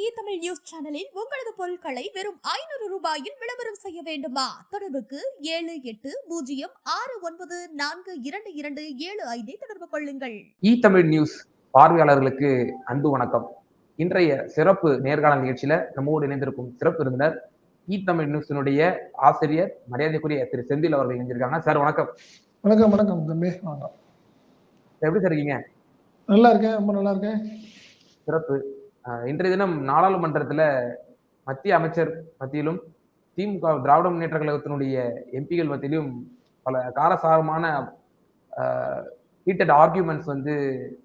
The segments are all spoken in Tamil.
இ தமிழ் நியூஸ் சேனலில் உங்களது பொருட்களை வெறும் ஐநூறு ரூபாயில் விளம்பரம் செய்ய வேண்டுமா? தொடர்புக்கு ஏழு எட்டு பூஜ்ஜியம் ஆறு ஒன்பது நான்கு இரண்டு இரண்டு ஏழு ஐந்தை தொடர்பு கொள்ளுங்கள். இ தமிழ் நியூஸ் பார்வையாளர்களுக்கு அன்பு வணக்கம். இன்றைய சிறப்பு நேர்காணல் நிகழ்ச்சியில நம்மோடு இணைந்திருக்கும் சிறப்பு விருந்தினர் இ தமிழ் நியூஸினுடைய ஆசிரியர் மரியாதைக்குரிய திரு செந்தில் அவர்கள் இணைஞ்சிருக்காங்க சார் வணக்கம். வணக்கம் வணக்கம் தம்பி. வணக்கம். எப்படி சார் இருக்கீங்க? நல்லா இருக்கேன். ரொம்ப நல்லா இருக்கேன். சிறப்பு. இன்றைய தினம் நாடாளுமன்றத்தில் மத்திய அமைச்சர் மத்தியிலும் திமுக திராவிட முன்னேற்ற கழகத்தினுடைய எம்பிகள் மத்தியிலும் பல காரசாரமான ஹீட்டட் ஆர்கியூமெண்ட்ஸ் வந்து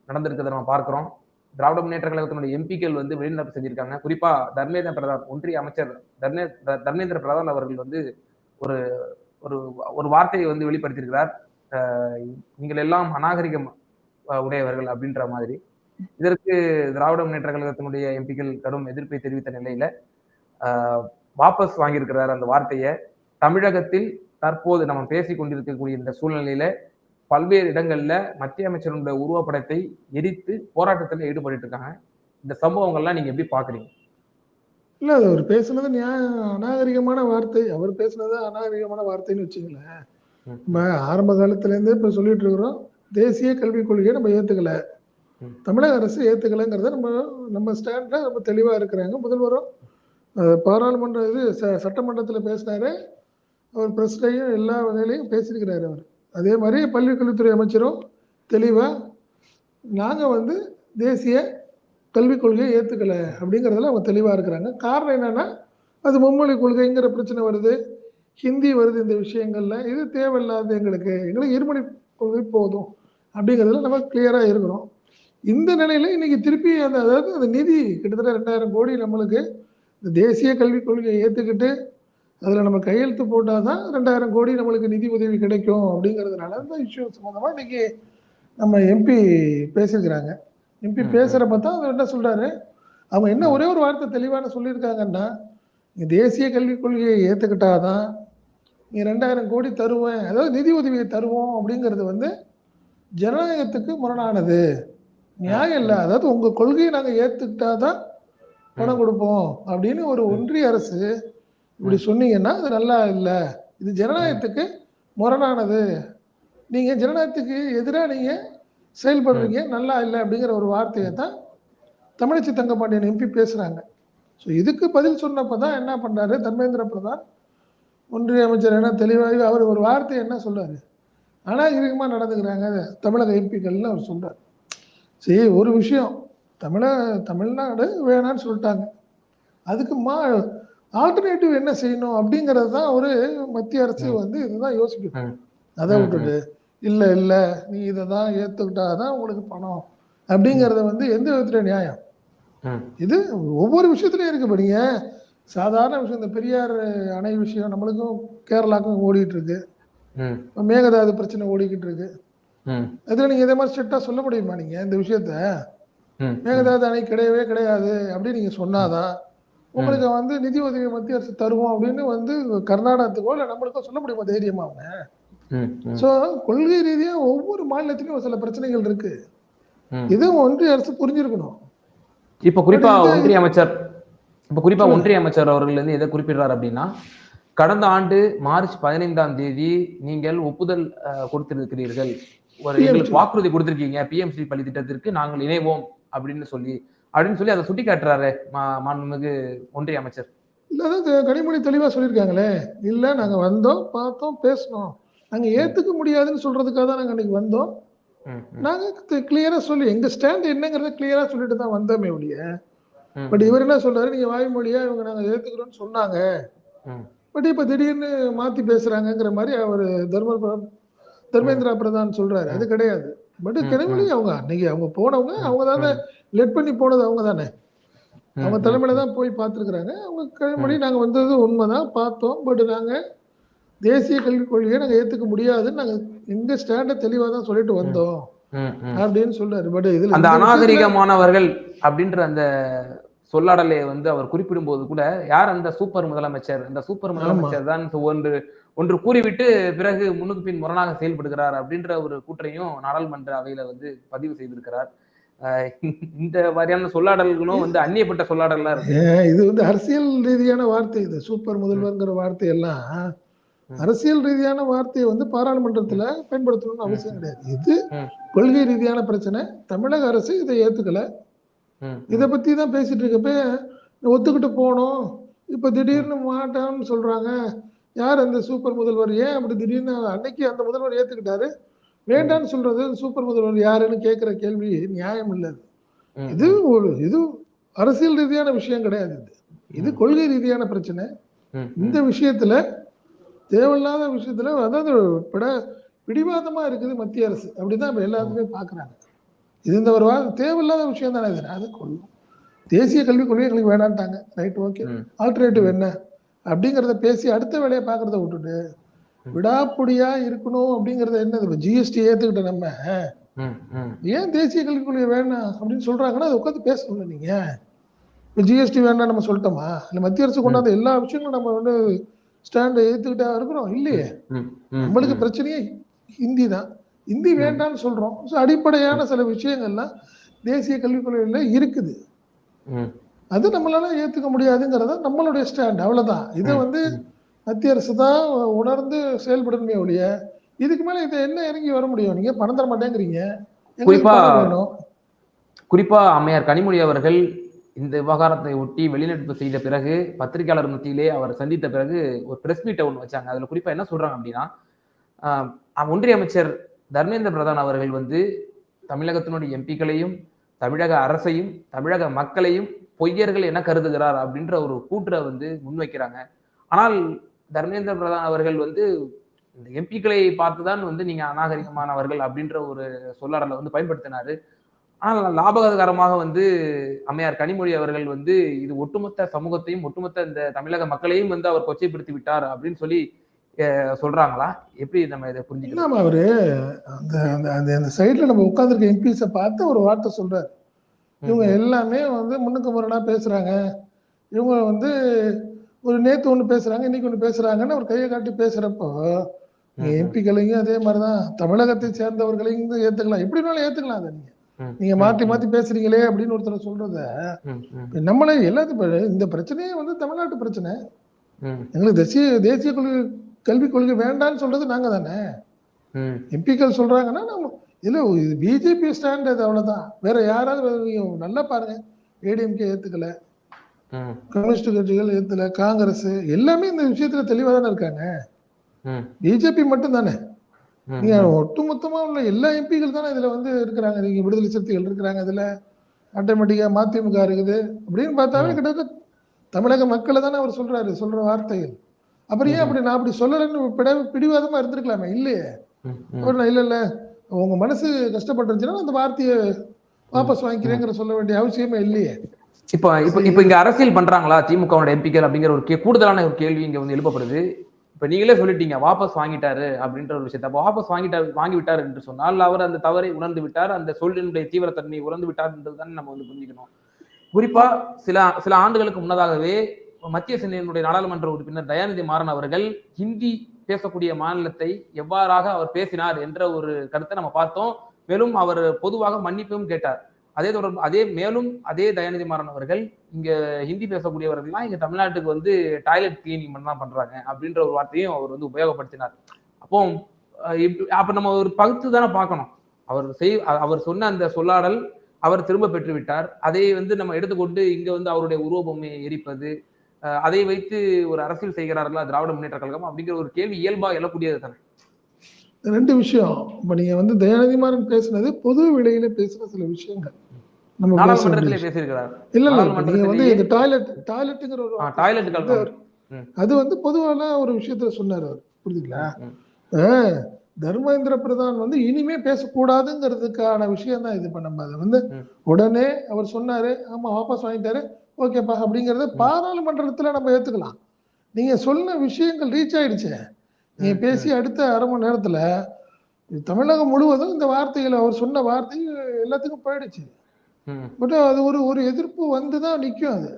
நடந்திருக்கிறத நம்ம பார்க்குறோம். திராவிட முன்னேற்ற கழகத்தினுடைய எம்பிக்கள் வந்து வெளிநடப்பு செஞ்சிருக்காங்க. குறிப்பாக தர்மேந்திர பிரதான் ஒன்றிய அமைச்சர் தர்மே தர்மேந்திர பிரதான் அவர்கள் வந்து ஒரு ஒரு ஒரு வார்த்தையை வந்து வெளிப்படுத்தியிருக்கிறார். நீங்கள் எல்லாம் அநாகரிகம் உடையவர்கள் அப்படின்ற மாதிரி. இதற்கு திராவிட முன்னேற்ற கழகத்தினுடைய எம்பிக்கள் கடும் எதிர்ப்பை தெரிவித்த நிலையில ஆஹ், வாபஸ் வாங்கியிருக்கிறார் அந்த வார்த்தையை. தமிழகத்தில் தற்போது நம்ம பேசிக் கொண்டிருக்கக்கூடிய இந்த சூழ்நிலையில பல்வேறு இடங்கள்ல மத்திய அமைச்சருடைய உருவப்படத்தை எரித்து போராட்டத்துல ஈடுபட்டு இருக்காங்க. இந்த சம்பவங்கள்லாம் நீங்க எப்படி பாக்குறீங்க? இல்ல அது அவர் பேசுனது அநாகரிகமான வார்த்தை. அவர் பேசுனது அநாகரிகமான வார்த்தைன்னு வச்சுங்களேன். நம்ம ஆரம்ப காலத்துல இருந்தே இப்ப சொல்லிட்டு இருக்கிறோம் தேசிய கல்விக் கொள்கையை நம்ம ஏத்துக்கல. தமிழக அரசு ஏற்றுக்கலைங்கிறத நம்ம நம்ம ஸ்டாண்டில் நம்ம தெளிவாக இருக்கிறாங்க. முதல்வரும் பாராளுமன்ற இது ச- சட்டமன்றத்தில் பேசினாரு. அவர் பிரஸ்லையும் எல்லா வகையிலையும் பேசியிருக்கிறாரு அவர். அதே மாதிரி பள்ளிக்கல்வித்துறை அமைச்சரும் தெளிவாக நாங்கள் வந்து தேசிய கல்விக் கொள்கையை ஏற்றுக்கலை அப்படிங்கிறதுல அவங்க தெளிவாக இருக்கிறாங்க. காரணம் என்னென்னா அது மும்மொழி கொள்கைங்கிற பிரச்சனை வருது. ஹிந்தி வருது இந்த விஷயங்களில். இது தேவையில்லாது எங்களுக்கு. எங்களுக்கு இருமொழி கொள்கை போதும் அப்படிங்கிறதுல நம்ம கிளியராக இருக்கிறோம். இந்த நிலையில இன்னைக்கு திருப்பி அந்த அதாவது அந்த நிதி கிட்டத்தட்ட ரெண்டாயிரம் கோடி நம்மளுக்கு இந்த தேசிய கல்விக் கொள்கையை ஏத்துக்கிட்டு அதுல நம்ம கையெழுத்து போட்டாதான் ரெண்டாயிரம் கோடி நம்மளுக்கு நிதி உதவி கிடைக்கும் அப்படிங்கிறதுனால இந்த இஷ்யூ சம்பந்தமா இன்னைக்கு நம்ம எம்பி பேசியிருக்கிறாங்க. எம்பி. பேசுறப்ப தான் அவர் என்ன சொல்றாரு? அவங்க என்ன ஒரே ஒரு வார்த்தை தெளிவான சொல்லியிருக்காங்கன்னா நீ தேசிய கல்விக் கொள்கையை ஏத்துக்கிட்டாதான் நீ ரெண்டாயிரம் கோடி தருவேன். அதாவது நிதி உதவியை தருவோம் அப்படிங்கிறது வந்து ஜனநாயகத்துக்கு முரணானது. நியாயம் இல்லை. அதாவது உங்க கொள்கையை நாங்க ஏத்துக்கிட்டாதான் பணம் கொடுப்போம் அப்படின்னு ஒரு ஒன்றிய அரசு இப்படி சொன்னீங்கன்னா அது நல்லா இல்லை. இது ஜனநாயகத்துக்கு முரணானது. நீங்க ஜனநாயகத்துக்கு எதிராக நீங்க செயல்படுறீங்க நல்லா இல்லை அப்படிங்கிற ஒரு வார்த்தையை தான் தமிழச்சி தங்கப்பாண்டியன் எம்பி பேசுறாங்க. ஸோ இதுக்கு பதில் சொன்னப்போ தான் என்ன பண்றாரு? தர்மேந்திர பிரதான் ஒன்றிய அமைச்சர் என்ன தெளிவாக அவர் ஒரு வார்த்தை என்ன சொல்றாரு? அநாகரிகமாக நடந்துக்கிறாங்க தமிழக எம்பிக்கள்னு அவர் சொல்றாரு. சரி ஒரு விஷயம். தமிழ தமிழ்நாடு வேணான்னு சொல்லிட்டாங்க. அதுக்கு மா ஆல்டர்னேட்டிவ் என்ன செய்யணும் அப்படிங்கிறது தான் ஒரு மத்திய அரசு வந்து இதுதான் யோசிக்கணும். அதை விட்டுட்டு இல்லை இல்லை நீ இதை தான் ஏற்றுக்கிட்டாதான் உங்களுக்கு பணம் அப்படிங்கிறத வந்து எந்த விதத்துல நியாயம்? இது ஒவ்வொரு விஷயத்துலையும் இருக்கு இப்போ நீங்க சாதாரண விஷயம் இந்த பெரியார் அணை விஷயம் நம்மளுக்கும் கேரளாக்கும் ஓடிட்டு இருக்கு. மேகதாது பிரச்சனை ஓடிக்கிட்டு இருக்கு. ம், அதுல நீங்க இதே மாதிரி ஸ்ட்ரிக்டா சொல்ல முடியுமா நீங்க இந்த விஷயத்த? மேகதாது அணை கிடையவே கிடையாது அப்படின்னு நீங்க சொன்னாதான் உங்களுக்கு வந்து நிதி உதவி மத்திய அரசு தருவோம் அப்படின்னு வந்து கர்நாடகத்துக்கோ இல்லை நம்மளுக்கோ சொல்ல முடியுமா தைரியமா அவங்க? சோ கொள்கை ரீதியா ஒவ்வொரு மாநிலத்திலும் ஒரு சில பிரச்சனைகள் இருக்கு. ம். இது ஒன்றிய அரசு புரிஞ்சிருக்கணும். இப்ப குறிப்பா ஒன்றிய அமைச்சர் இப்ப குறிப்பா. ஒன்றிய அமைச்சர் அவர்கள் வந்து எதை குறிப்பிடுறாரு அப்படின்னா கடந்த ஆண்டு மார்ச் பதினைந்தாம் தேதி நீங்கள் ஒப்புதல் கொடுத்திருக்கிறீர்கள். ஒரு. எங்களுக்கு வாக்குறுதி கொடுத்திருக்கீங்க. பிஎம்சி பள்ளி திட்டத்திற்கு நாங்கள் இணைவோம் அப்படின்னு சொல்லி அப்படின்னு சொல்லி அதை சுட்டி காட்டுறாரு மாண்புமிகு ஒன்றிய அமைச்சர். இல்ல அதாவது கனிமொழி தெளிவா சொல்லியிருக்காங்களே. இல்ல நாங்க வந்தோம் பார்த்தோம் பேசணும் நாங்க ஏத்துக்க முடியாதுன்னு சொல்றதுக்காக தான் நாங்க அன்னைக்கு வந்தோம். ம், ம், நாங்க கிளியரா சொல்லி எங்க ஸ்டாண்ட் என்னங்கறத கிளியரா சொல்லிட்டு தான் வந்தோமே ஒழிய. பட் இவர் என்ன சொல்றாரு நீங்க வாய்மொழியா இவங்க நாங்க ஏத்துக்கிறோம்னு சொன்னாங்க. பட் இப்ப திடீர்னு மாத்தி பேசுறாங்கங்கிற மாதிரி அவர் தர்ம பிர- தர்மேந்திரா பிரதான் சொல்றாரு. அது கிடையாது. பட் கனிமொழி அவங்க அன்னைக்கு அவங்க போனவங்க அவங்க தானே லெட் பண்ணி போனது அவங்க தானே. அவங்க தலைமையில தான் போய் பார்த்துருக்குறாங்க. அவங்க கனிமொழி நாங்க வந்தது உண்மைதான் பார்த்தோம். பட் நாங்க தேசிய கல்விக் கொள்கையை நாங்க ஏத்துக்க முடியாதுன்னு நாங்க எங்க ஸ்டாண்ட தெளிவா தான் சொல்லிட்டு வந்தோம். அப்படின்னு சொல்றாரு. பட் இதுல அந்த இந்த அநாகரிகமானவர்கள் அப்படின்ற அந்த சொல்லாடலை வந்து அவர் குறிப்பிடும்போது கூட யார் அந்த சூப்பர் முதலமைச்சர்? அந்த சூப்பர் முதலமைச்சர் தான் ஒன்று ஒன்று கூறிவிட்டு பிறகு முன்னுக்கு பின் முரணாக செயல்படுகிறார் அப்படின்ற ஒரு கூற்றையும் நாடாளுமன்ற அவையில வந்து பதிவு செய்திருக்கிறார். இந்த மாதிரியான சொல்லாடல்களும் வந்து அந்நியப்பட்ட சொல்லாடல்லாம் இருக்கு. இது வந்து அரசியல் ரீதியான வார்த்தை இது. சூப்பர் முதல்வர்ங்கிற வார்த்தை எல்லாம். அரசியல் ரீதியான வார்த்தையை வந்து பாராளுமன்றத்துல பயன்படுத்தணும்னு அவசியம் கிடையாது. இது. கொள்கை ரீதியான பிரச்சனை. தமிழக அரசு இதை ஏத்துக்கல. இதை பத்தி தான் பேசிட்டு இருக்கப்ப ஒத்துக்கிட்டு போனோம். இப்ப திடீர்னு மாட்டான்னு சொல்றாங்க. யார் அந்த சூப்பர் முதல்வர்? ஏன் அப்படி திடீர்னு அன்னைக்கு அந்த முதல்வர் ஏத்துக்கிட்டாரு? வேண்டான்னு சொல்றது சூப்பர் முதல்வர் யாருன்னு கேட்கிற கேள்வி நியாயம் இல்லை இது ஒரு இது அரசியல் ரீதியான விஷயம் கிடையாது இது. இது கொள்கை ரீதியான பிரச்சனை. இந்த விஷயத்துல தேவையில்லாத விஷயத்துல அதாவது பிட பிடிவாதமா இருக்குது மத்திய அரசு. அப்படிதான் இப்ப எல்லாத்துக்குமே பாக்குறாங்க. இது இந்த ஒரு தேவையில்லாத விஷயம் தானே இது? அது கொள்ளும் தேசிய கல்விக் கொள்கை எங்களுக்கு வேணான்ட்டாங்க ரைட் ஓகே. ஆல்டர்னேட்டிவ் என்ன? அப்படிங்கிறத பேசி அடுத்த வேலையை பார்க்கறத விட்டுட்டு விடாப்புடியா இருக்கணும் அப்படிங்கறது என்னது இப்போ ஜிஎஸ்டி ஏத்துக்கிட்ட நம்ம. ஏன் தேசிய கல்விக் கொள்கை வேணாம் அப்படின்னு சொல்றாங்கன்னா அதை உட்காந்து பேசணும்ல நீங்க. இப்போ ஜிஎஸ்டி வேண்டாம் நம்ம சொல்லிட்டோமா? இல்லை மத்திய அரசு கொண்டாந்த எல்லா விஷயங்களும் நம்ம வந்து ஸ்டாண்ட் ஏத்துக்கிட்டா இருக்கிறோம் இல்லையே. நம்மளுக்கு. பிரச்சனையே ஹிந்தி தான். ஹிந்தி வேண்டாம்னு சொல்றோம். ஸோ அடிப்படையான சில விஷயங்கள்லாம் தேசிய கல்விக் கொள்கையில இருக்குது அது நம்மளால ஏத்துக்க முடியாதுங்கிறத நம்மளுடைய ஸ்டாண்ட் அவ்வளவுதான். இதை வந்து மத்திய அரசு தான் உணர்ந்து செயல்படணுமே ஒழிய இதுக்கு மேல இதை என்ன இறங்கி வர முடியும்? நீங்க பணம் தர மாட்டேங்கிறீங்க. குறிப்பா- குறிப்பா அம்மையார் கனிமொழி அவர்கள் இந்த விவகாரத்தை ஒட்டி வெளிநடப்பு செய்த பிறகு பத்திரிகையாளர் மத்தியிலே அவர் சந்தித்த பிறகு ஒரு பிரஸ் மீட்டை ஒன்று வச்சாங்க. அதுல குறிப்பா என்ன சொல்றாங்க அப்படின்னா ஒன்றிய அமைச்சர் தர்மேந்திர பிரதான் அவர்கள் வந்து தமிழகத்தினுடைய எம்பிக்களையும் தமிழக அரசையும் தமிழக மக்களையும் பொய்யர்கள் என்ன கருதுகிறார் அப்படின்ற ஒரு கூற்றை வந்து முன்வைக்கிறாங்க. ஆனால் தர்மேந்திர பிரதான் அவர்கள் வந்து இந்த எம்பிக்களை பார்த்துதான் வந்து நீங்க அநாகரிகமானவர்கள் அப்படின்ற ஒரு சொல்லாடலை வந்து பயன்படுத்தினாரு. ஆனால் லாபகரமாக வந்து அம்மையார் கனிமொழி அவர்கள் வந்து இது ஒட்டுமொத்த சமூகத்தையும் ஒட்டுமொத்த இந்த தமிழக மக்களையும் வந்து அவர் கொச்சைப்படுத்தி விட்டார் அப்படின்னு சொல்லி சொல்றாங்களா? எப்படி நம்ம இதை புரிஞ்சுக்கலாம் அவரு அந்த அந்த சைட்ல நம்ம உட்காந்துருக்க எம்பிஸை பார்த்து ஒரு வார்த்தை சொல்றாரு. இவங்க எல்லாமே வந்து முன்னுக்கு முரணா பேசுறாங்க. இவங்க வந்து ஒரு நேத்து ஒண்ணு பேசுறாங்க இன்னைக்கு ஒண்ணு பேசுறாங்கன்னு ஒரு கையை காட்டி பேசுறப்போ எம்பிக்களையும் அதே மாதிரிதான் தமிழகத்தை சேர்ந்தவர்களையும் வந்து ஏத்துக்கலாம். எப்படினாலும் ஏத்துக்கலாம் அதை நீங்க. நீங்க மாத்தி மாத்தி பேசுறீங்களே அப்படின்னு ஒருத்தர் சொல்றத நம்மளே எல்லாத்தையும் இந்த பிரச்சனையே வந்து தமிழ்நாட்டு பிரச்சனை. எங்களுக்கு தேசிய தேசிய கொள்கை கல்விக் கொள்கை வேண்டாம்னு சொல்றது நாங்க தானே. எம்பிக்கள் சொல்றாங்கன்னா நம்ம இல்ல இது பிஜேபி ஸ்டாண்ட் அது அவ்வளவுதான். வேற யாராவது நல்லா பாருங்க. ஏடிஎம்கே ஏத்துக்கல. கம்யூனிஸ்ட் கட்சிகள் ஏத்துல. காங்கிரஸ் எல்லாமே இந்த விஷயத்துல தெளிவா தானே இருக்காங்க. பிஜேபி மட்டும் தானே நீங்க ஒட்டுமொத்தமா உள்ள எல்லா எம்பிக்கள் தானே இதுல வந்து இருக்கிறாங்க. நீங்க விடுதலை சிறுத்தைகள் இருக்கிறாங்க இதுல. ஆட்டோமேட்டிக்கா மதிமுக இருக்குது. அப்படின்னு பார்த்தாவே. கிட்டத்தட்ட தமிழக மக்களை தானே அவர் சொல்றாரு சொல்ற வார்த்தைகள் அப்புறம் ஏன். அப்படி நான் அப்படி சொல்லலைன்னு பிட- பிடிவாதமா இருந்திருக்கலாமே? இல்லையே. அவர் இல்ல இல்ல. உங்க மனசு கஷ்டப்பட்டுருச்சுன்னா அந்த வார்த்தையை வாபஸ் வாங்கிக்கிறேங்கிற சொல்ல வேண்டிய அவசியமே இல்லையே. இப்ப இப்ப இப்ப இங்க அரசியல் பண்றாங்களா திமுகவோட எம்பிக்கள் அப்படிங்கிற ஒரு கூடுதலான ஒரு கேள்வி இங்க வந்து எழுப்பப்படுது. இப்ப நீங்களே சொல்லிட்டீங்க வாபஸ் வாங்கிட்டாரு அப்படின்ற ஒரு விஷயத்தை. அப்ப வாபஸ் வாங்கிட்டாரு வாங்கி விட்டார் என்று சொன்னால் அவர் அந்த தவறை உணர்ந்து விட்டார் அந்த சொல்லினுடைய தீவிரத்தன்மையை உணர்ந்து விட்டார் என்றதுதான் நம்ம வந்து புரிஞ்சுக்கணும். குறிப்பா சில சில ஆண்டுகளுக்கு முன்னதாகவே மத்திய சென்னையினுடைய நாடாளுமன்ற உறுப்பினர் தயாநிதி மாறன் அவர்கள் ஹிந்தி பேசக்கூடிய மாநிலத்தை எவ்வாறாக அவர் பேசினார் என்ற ஒரு கருத்தை நம்ம பார்த்தோம். மேலும் அவர் பொதுவாக மன்னிப்பும் கேட்டார். அதே தொடர்பு அதே மேலும் அதே தயாநிதி மாறன் அவர்கள் இங்க ஹிந்தி பேசக்கூடியவர்கள்லாம் இங்க தமிழ்நாட்டுக்கு வந்து டாய்லெட் கிளீனிங் பண்ண தான் பண்றாங்க அப்படின்ற ஒரு வார்த்தையும் அவர் வந்து உபயோகப்படுத்தினார். அப்போ அப்ப நம்ம ஒரு பகுத்து தானே பார்க்கணும். அவர் செய் அவர் சொன்ன அந்த சொல்லாடல் அவர் திரும்ப பெற்றுவிட்டார். அதை வந்து நம்ம எடுத்துக்கொண்டு இங்க வந்து அவருடைய உருவபொம்மையை எரிப்பது அதை வைத்து ஒரு அரசியல் செய்கிறார்களா திராவிட முன்னேற்ற கழகம் அப்படிங்கிற ஒரு கேள்வி இயல்பா எழக்கூடியது தானே? ரெண்டு விஷயம். இப்ப நீங்க வந்து தயாநிதி மாறன் பேசுனது பொது வெளியில பேசுற சில விஷயங்கள். நம்ம நாடாளுமன்றத்திலே பேசியிருக்கிறார். இல்ல இல்ல நீங்க வந்து இந்த டாய்லெட் டாய்லெட்டுங்கிற ஒரு டாய்லெட் அது வந்து பொதுவான ஒரு விஷயத்துல சொன்னாரு அவர். புரியுதுங்களா? தர்மேந்திர பிரதான் வந்து இனிமே பேசக்கூடாதுங்கிறதுக்கான விஷயம் தான் இது இப்ப நம்ம. அதை வந்து. உடனே அவர் சொன்னாரு ஆமா வாபஸ் வாங்கிட்டாரு. ஓகேப்பா அப்படிங்கறத. பாராளுமன்றத்துல நம்ம ஏத்துக்கலாம். நீங்க சொன்ன விஷயங்கள் ரீச் ஆயிடுச்சு. நீங்க ம், பேசி அடுத்த அரை மணி நேரத்துல தமிழகம் முழுவதும் இந்த வார்த்தைகள் அவர் சொன்ன வார்த்தை எல்லாத்துக்கும் போயிடுச்சு. பட் அது ஒரு ஒரு எதிர்ப்பு வந்து தான் நிற்கும் அது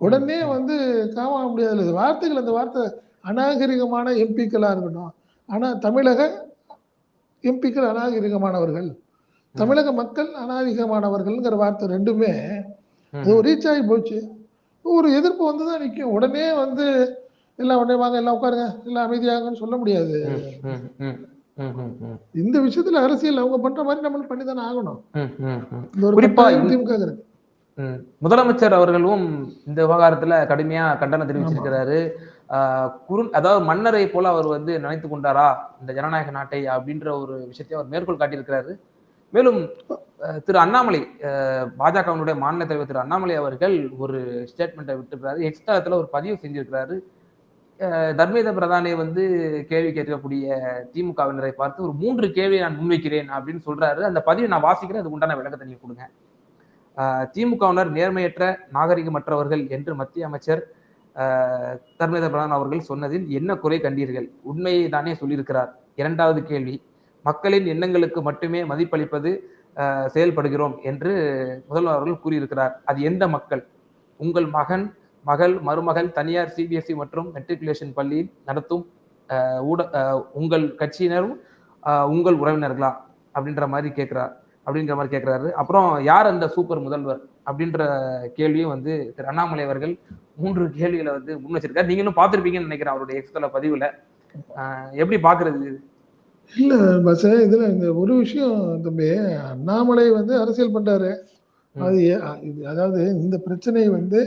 உடனே. வந்து காம முடியாது வார்த்தைகள் அந்த வார்த்தை அநாகரிகமான எம்பிக்களா இருக்கட்டும். ஆனா தமிழக எம்பிக்கள் அநாகரிகமானவர்கள் தமிழக மக்கள் அநாதிகமானவர்கள்ங்கிற வார்த்தை ரெண்டுமே ம், ரீச் ஆகி போச்சு. ஒரு எதிர்ப்பு வந்து தான் நிற்கும் உடனே வந்து எல்லாம் உடனே வாங்க எல்லாம் உட்காருங்க. எல்லாம் அமைதியாகன்னு சொல்ல முடியாது. இந்த விஷயத்துல அரசியல் அவங்க பண்ற மாதிரி நம்ம பண்ணி தானே ஆகணும் குறிப்பா திமுக. முதலமைச்சர் அவர்களும் இந்த விவகாரத்துல கடுமையா கண்டனம் தெரிவிச்சிருக்கிறாரு. ஆஹ் குறு அதாவது மன்னரை போல அவர் வந்து நினைத்து கொண்டாரா? இந்த ஜனநாயக நாட்டை அப்படின்ற ஒரு விஷயத்தை அவர் மேற்கோள் காட்டியிருக்கிறாரு. மேலும் திரு அண்ணாமலை பாஜகவினுடைய மாநில தலைவர் திரு அண்ணாமலை அவர்கள் ஒரு ஸ்டேட்மெண்ட்டை விட்டுருக்கிறாரு. எக்ஸ்ட்ராத்துல ஒரு பதிவு செஞ்சிருக்கிறாரு. தர்மேத தர்மேந்திர பிரதானை வந்து கேள்வி கேட்கக்கூடிய திமுகவினரை பார்த்து ஒரு மூன்று கேள்வியை நான் முன்வைக்கிறேன் அப்படின்னு சொல்றாரு. அந்த பதிவை நான் வாசிக்கிறேன். அதுக்கு உண்டான விளக்கத்தை நீங்க கொடுங்க. திமுகவினர் நேர்மையற்ற நாகரிகமற்றவர்கள் என்று மத்திய அமைச்சர் தர்மேத தர்மேந்திர பிரதான் அவர்கள் சொன்னதில் என்ன குறை கண்டீர்கள்? உண்மையை தானே சொல்லியிருக்கிறார். இரண்டாவது கேள்வி. மக்களின் எண்ணங்களுக்கு மட்டுமே மதிப்பளிப்பது செயல்படுகிறோம் என்று முதல்வர் அவர்கள் கூறியிருக்கிறார். அது எந்த மக்கள்? உங்கள் மகன் மகள் மருமகள் தனியார் சிபிஎஸ்இ மற்றும் மெட்ரிகுலேஷன் பள்ளியில் நடத்தும் ஊட ஆஹ் உங்கள் கட்சியினரும் உங்கள் உறவினர்களா? அப்படின்ற மாதிரி கேட்கிறார். அப்படின்ற மாதிரி கேட்கிறாரு. அப்புறம் யார் அந்த சூப்பர் முதல்வர்? அப்படின்ற கேள்வியும் வந்து திரு அண்ணாமலை அவர்கள் மூன்று கேள்விகளை வந்து முன் வச்சிருக்காரு. நீங்களும் பார்த்துருப்பீங்கன்னு பார்த்திருப்பீங்கன்னு நினைக்கிறேன் அவருடைய எக்ஸ்தல பதிவுல. எப்படி பாக்குறது இல்ல பஸ் இதுல இந்த ஒரு விஷயம் தம்பி அண்ணாமலை வந்து அரசியல் பண்றாரு ம். அது அதாவது இந்த பிரச்சனை வந்து.